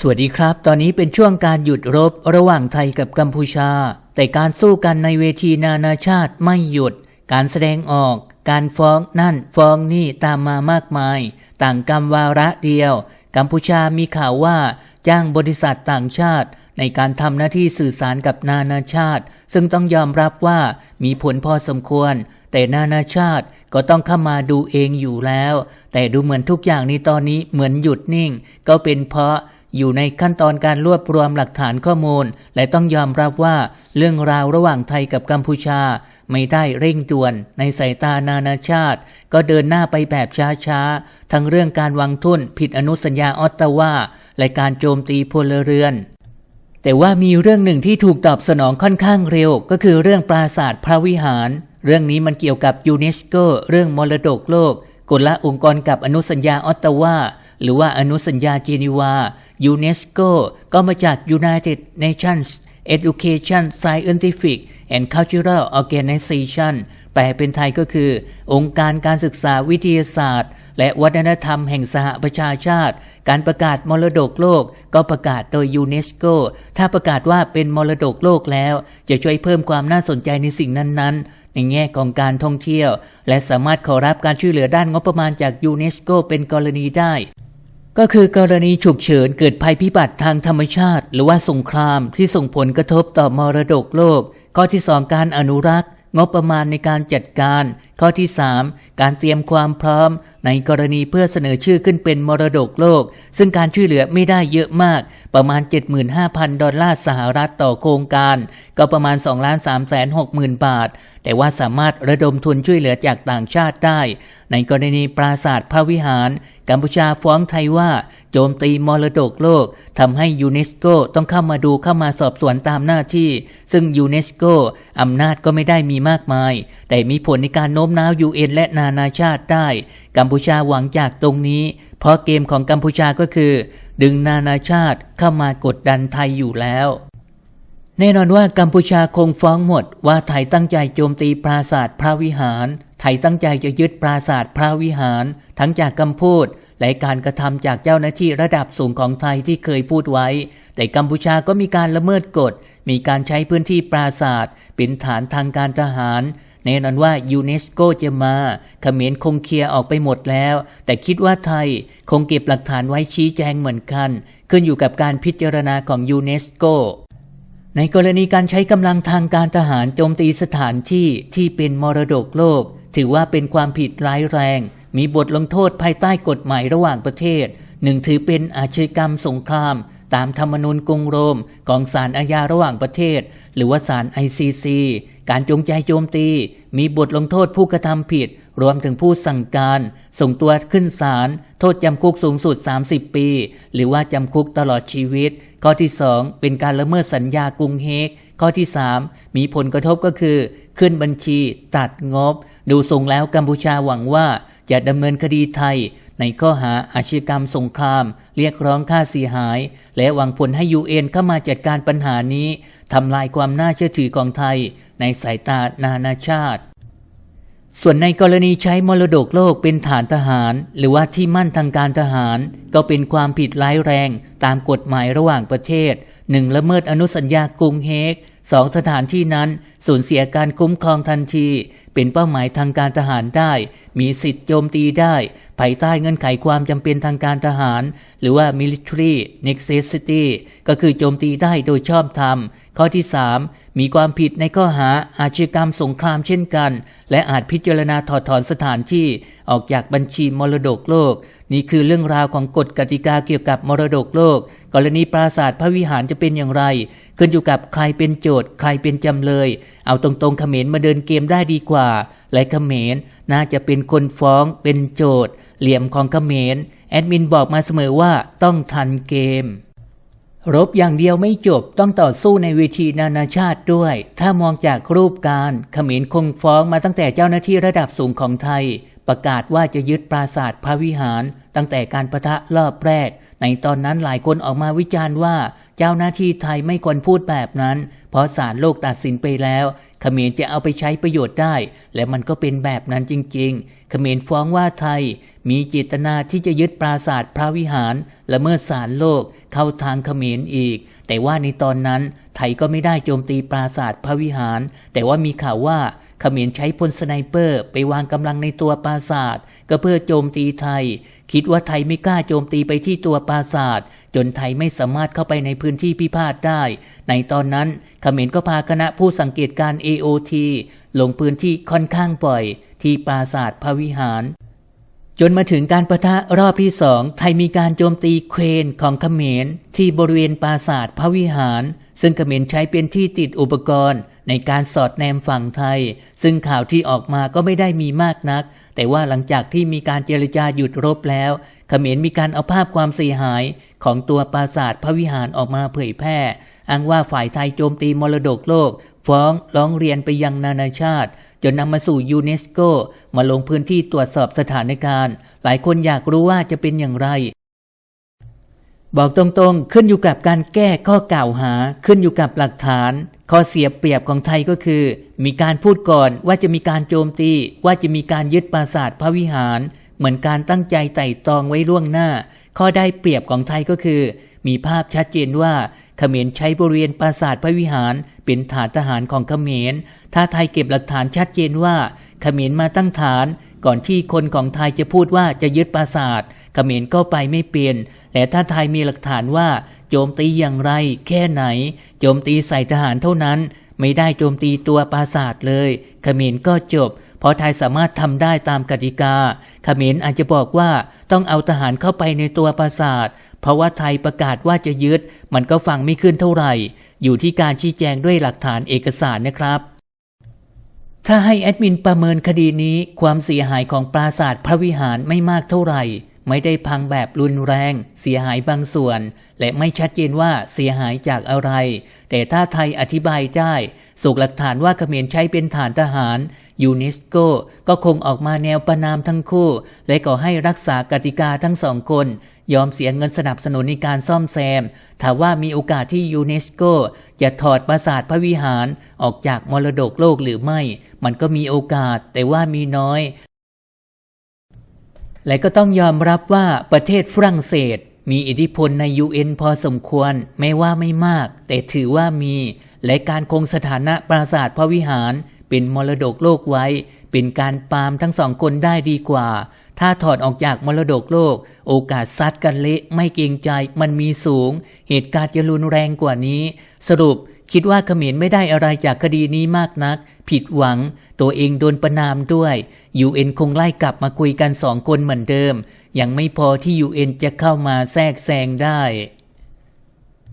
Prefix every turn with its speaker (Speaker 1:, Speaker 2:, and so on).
Speaker 1: สวัสดีครับ ตอนนี้เป็นช่วงการหยุดรบระหว่างไทยกับกัมพูชา แต่การสู้กันในเวทีนานาชาติไม่หยุด การแสดงออก การฟ้องนั่นฟ้องนี่ตามมามากมาย ต่างกรรมวาระเดียว กัมพูชามีข่าวว่า จ้างบริษัทต่างชาติ ในการทำหน้าที่สื่อสารกับนานาชาติ ซึ่งต้องยอมรับว่ามีผลพอสมควร แต่นานาชาติก็ต้องเข้ามาดูเองอยู่แล้ว แต่ดูเหมือนทุกอย่างในตอนนี้เหมือนหยุดนิ่ง ก็เป็นเพราะ อยู่ในขั้นตอนการรวบรวมหลักฐานข้อมูล และต้องยอมรับว่าเรื่องราวระหว่างไทยกับกัมพูชา ไม่ได้เร่งด่วน ในสายตานานาชาติ ก็เดินหน้าไปแบบช้าๆ ทั้งเรื่องการวางทุนผิดอนุสัญญาออตตาวาและการโจมตีพลเรือนแต่ว่ามีเรื่องหนึ่งที่ถูกตอบสนองค่อนข้างเร็ว ก็คือเรื่องปราสาทพระวิหาร เรื่องนี้มันเกี่ยวกับยูเนสโกเรื่องมรดกโลกกฎละองค์กรกับอนุสัญญาออตตาวาหรือว่าอนุสัญญาเจนีวา ยูเนสโกก็มาจาก United Nations Education Scientific and Cultural Organization แปลเป็นไทยก็คือ องค์การการศึกษาวิทยาศาสตร์ และวัฒนธรรมแห่งสหประชาชาติ การประกาศมรดกโลกก็ประกาศโดยยูเนสโก ถ้าประกาศว่าเป็นมรดกโลกแล้ว จะช่วยเพิ่มความน่าสนใจในสิ่งนั้นๆ ในแง่ของการท่องเที่ยว และสามารถขอรับการช่วยเหลือด้านงบประมาณจากยูเนสโกเป็นกรณีได้ ก็คือกรณีฉุกเฉินเกิดภัยพิบัติทางธรรมชาติ หรือว่าสงครามที่ส่งผลกระทบต่อมรดกโลก ข้อที่ 2 การอนุรักษ์ งบประมาณในการจัดการข้อที่ 3 การเตรียมความพร้อม ในกรณีเพื่อเสนอชื่อขึ้นเป็นมรดกโลก ซึ่งการช่วยเหลือไม่ได้เยอะมาก ประมาณ 75,000 ดอลลาร์สหรัฐต่อโครงการ ก็ประมาณ 2 3 6 0 0 0 บาท แต่ว่าสามารถระดมทุนช่วยเหลือจากต่างชาติได้ ในกรณีปราสาทพระวิหาร กัมพูชาฟ้องไทยว่า โจมตีมรดกโลกทำให้ยูเนสโกต้องเข้ามาดูเข้ามาสอบสวนตามหน้าที่ ซึ่งยูเนสโกอำนาจก็ไม่ได้มีมากมาย แต่มีผลในการโน้มน้าวยูเอ็นและนานาชาติได้ กัมพูชาหวังจากตรงนี้ เพราะเกมของกัมพูชาก็คือ ดึงนานาชาติเข้ามากดดันไทยอยู่แล้วแน่นอนว่ากัมพูชาคงฟ้องหมดว่าไทยตั้งใจโจมตีปราสาทพระวิหาร ไทยตั้งใจจะยึดปราสาทพระวิหาร ทั้งจากคำพูดและการกระทำจากเจ้าหน้าที่ระดับสูงของไทยที่เคยพูดไว้ แต่กัมพูชาก็มีการละเมิดกฎ มีการใช้พื้นที่ปราสาทเป็นฐานทางการทหาร แน่นอนว่ายูเนสโกจะมาเขมรคงเคลียร์ออกไปหมดแล้ว แต่คิดว่าไทยคงเก็บหลักฐานไว้ชี้แจงเหมือนกัน ขึ้นอยู่กับการพิจารณาของยูเนสโกในกรณีการใช้กำลังทางการทหารโจมตีสถานที่ที่เป็นมรดกโลก ถือว่าเป็นความผิดร้ายแรง มีบทลงโทษภายใต้กฎหมายระหว่างประเทศหนึ่งถือเป็นอาชญากรรมสงคราม ตามธรรมนูญกรุงโรมของศาลอาญาระหว่างประเทศ หรือว่าศาล ICC การจงใจโจมตี มีบทลงโทษผู้กระทำผิด รวมถึงผู้สั่งการ ส่งตัวขึ้นศาลโทษจำคุกสูงสุด 30 ปี หรือว่าจำคุกตลอดชีวิต ข้อที่ 2 เป็นการละเมิดสัญญากรุงเฮกข้อที่ 3 มีผลกระทบก็คือ ขึ้นบัญชี ตัดงบ ดูทรงแล้วกัมพูชาหวังว่าจะดำเนินคดีไทย ในข้อหาอาชญากรรมสงคราม เรียกร้องค่าเสียหาย และหวังผลให้ยูเอ็นเข้ามาจัดการปัญหานี้ทำลายความน่าเชื่อถือของไทย ในสายตานานาชาติ ส่วนในกรณีใช้มรดกโลกเป็นฐานทหาร หรือว่าที่มั่นทางการทหาร ก็เป็นความผิดร้ายแรงตามกฎหมายระหว่างประเทศ 1. ละเมิดอนุสัญญากรุงเฮก 2. สถานที่นั้น สูญเสียการคุ้มครองทันที เป็นเป้าหมายทางการทหารได้ มีสิทธิ์โจมตีได้ ภายใต้เงื่อนไขความจำเป็นทางการทหาร หรือว่า military necessity ก็คือโจมตีได้โดยชอบธรรม ข้อที่ 3 มีความผิดในข้อหาอาชญากรรมสงครามเช่นกัน และอาจพิจารณาถอดถอนสถานที่ออกจากบัญชีมรดกโลก นี่คือเรื่องราวของกฎกติกาเกี่ยวกับมรดกโลก กรณีปราสาทพระวิหารจะเป็นอย่างไร ขึ้นอยู่กับใครเป็นโจทย์ ใครเป็นจำเลยเอาตรงๆเขมรมาเดินเกมได้ดีกว่าและเขมรน่าจะเป็นคนฟ้องเป็นโจทย์ เหลี่ยมของเขมรแอดมินบอกมาเสมอว่าต้องทันเกม รบอย่างเดียวไม่จบต้องต่อสู้ในเวทีนานาชาติด้วย ถ้ามองจากรูปการเขมรคงฟ้องมาตั้งแต่เจ้าหน้าที่ระดับสูงของไทย ประกาศว่าจะยึดปราสาทพระวิหาร ตั้งแต่การประทะรอบแรกในตอนนั้นหลายคนออกมาวิจารณ์ว่า เจ้าหน้าที่ไทยไม่ควรพูดแบบนั้น ราะศาลโลกตัดสินไปแล้วเขมรจะเอาไปใช้ประโยชน์ได้ และมันก็เป็นแบบนั้นจริงๆเขมรฟ้องว่าไทย มีเจตนาที่จะยึดปราสาทพระวิหารละเมิดศาลโลกเข้าทางเขมรอีก แต่ว่าในตอนนั้นไทยก็ไม่ได้โจมตีปราสาทพระวิหาร แต่ว่ามีข่าวว่าเขมรใช้พลสไนเปอร์ ไปวางกำลังในตัวปราสาทก็เพื่อโจมตีไทย คิดว่าไทยไม่กล้าโจมตีไปที่ตัวปราสาทจนไทยไม่สามารถเข้าไปในพื้นที่พิพาทได้ ในตอนนั้นเขมรก็พาคณะผู้สังเกตการ AOT ลงพื้นที่ค่อนข้างบ่อย ที่ปราสาทพระวิหาร จนมาถึงการประทะรอบที่สองไทยมีการโจมตีเควนของเขมรที่บริเวณปราสาทพระวิหาร ซึ่งเขมรใช้เป็นที่ติดอุปกรณ์ในการสอดแนมฝั่งไทย ซึ่งข่าวที่ออกมาก็ไม่ได้มีมากนัก แต่ว่าหลังจากที่มีการเจรจาหยุดรบแล้ว เขมรมีการเอาภาพความเสียหายของตัวปราสาทพระวิหารออกมาเผยแพร่ อ้างว่าฝ่ายไทยโจมตีมรดกโลก ฟ้องร้องเรียนไปยังนานาชาติ จนนำมาสู่ยูเนสโก มาลงพื้นที่ตรวจสอบสถานการณ์ หลายคนอยากรู้ว่าจะเป็นอย่างไรบอกตรงๆ ขึ้นอยู่กับการแก้ข้อกล่าวหา ขึ้นอยู่กับหลักฐาน ข้อเสียเปรียบของไทยก็คือ มีการพูดก่อนว่าจะมีการโจมตี ว่าจะมีการยึดปราสาทพระวิหาร เหมือนการตั้งใจไต่ตองไว้ล่วงหน้า ข้อได้เปรียบของไทยก็คือ มีภาพชัดเจนว่าเขมรใช้บริเวณปราสาทพระวิหาร เป็นฐานทหารของเขมร ถ้าไทยเก็บหลักฐานชัดเจนว่าเขมรมาตั้งฐานก่อนที่คนของไทยจะพูดว่าจะยึดปราสาทเขมรก็ไปไม่เปลี่ยนแต่ถ้าไทยมีหลักฐานว่าโจมตีอย่างไร แค่ไหน โจมตีใส่ทหารเท่านั้น ไม่ได้โจมตีตัวปราสาทเลยเขมรก็จบ เพราะไทยสามารถทำได้ตามกติกาเขมรอาจจะบอกว่าต้องเอาทหารเข้าไปในตัวปราสาท เพราะว่าไทยประกาศว่าจะยึด มันก็ฟังไม่ขึ้นเท่าไหร่ อยู่ที่การชี้แจงด้วยหลักฐานเอกสารนะครับ ถ้าให้แอดมินประเมินคดีนี้ความเสียหายของปราสาทพระวิหารไม่มากเท่าไหร่ ไม่ได้พังแบบรุนแรง เสียหายบางส่วน และไม่ชัดเจนว่าเสียหายจากอะไร แต่ถ้าไทยอธิบายได้สุกหลักฐานว่าเขมรใช้เป็นฐานทหารยูเนสโกก็คงออกมาแนวประนามทั้งคู่ และก็ให้รักษากติกาทั้งสองคน ยอมเสียเงินสนับสนุนในการซ่อมแซมถ้าว่ามีโอกาสที่ยูเนสโกจะถอดปราสาทพระวิหารออกจากมรดกโลกหรือไม่ มันก็มีโอกาสแต่ว่ามีน้อย และก็ต้องยอมรับว่าประเทศฝรั่งเศส มีอิทธิพลใน UN พอสมควรแม้ว่าไม่มาก แต่ถือว่ามี และการคงสถานะปราสาทพระวิหาร เป็นมรดกโลกไว้ เป็นการปามทั้งสองคนได้ดีกว่า ถ้าถอดออกจากมรดกโลก โอกาสซัดกันเละไม่เกรงใจมันมีสูง เหตุการณ์จะรุนแรงกว่านี้ สรุปคิดว่าเขมรไม่ได้อะไรจากคดีนี้มากนัก ผิดหวัง ตัวเองโดนประนามด้วย UN คงไล่กลับมาคุยกันสองคนเหมือนเดิม ยังไม่พอที่ UN จะเข้ามาแทรกแซงได้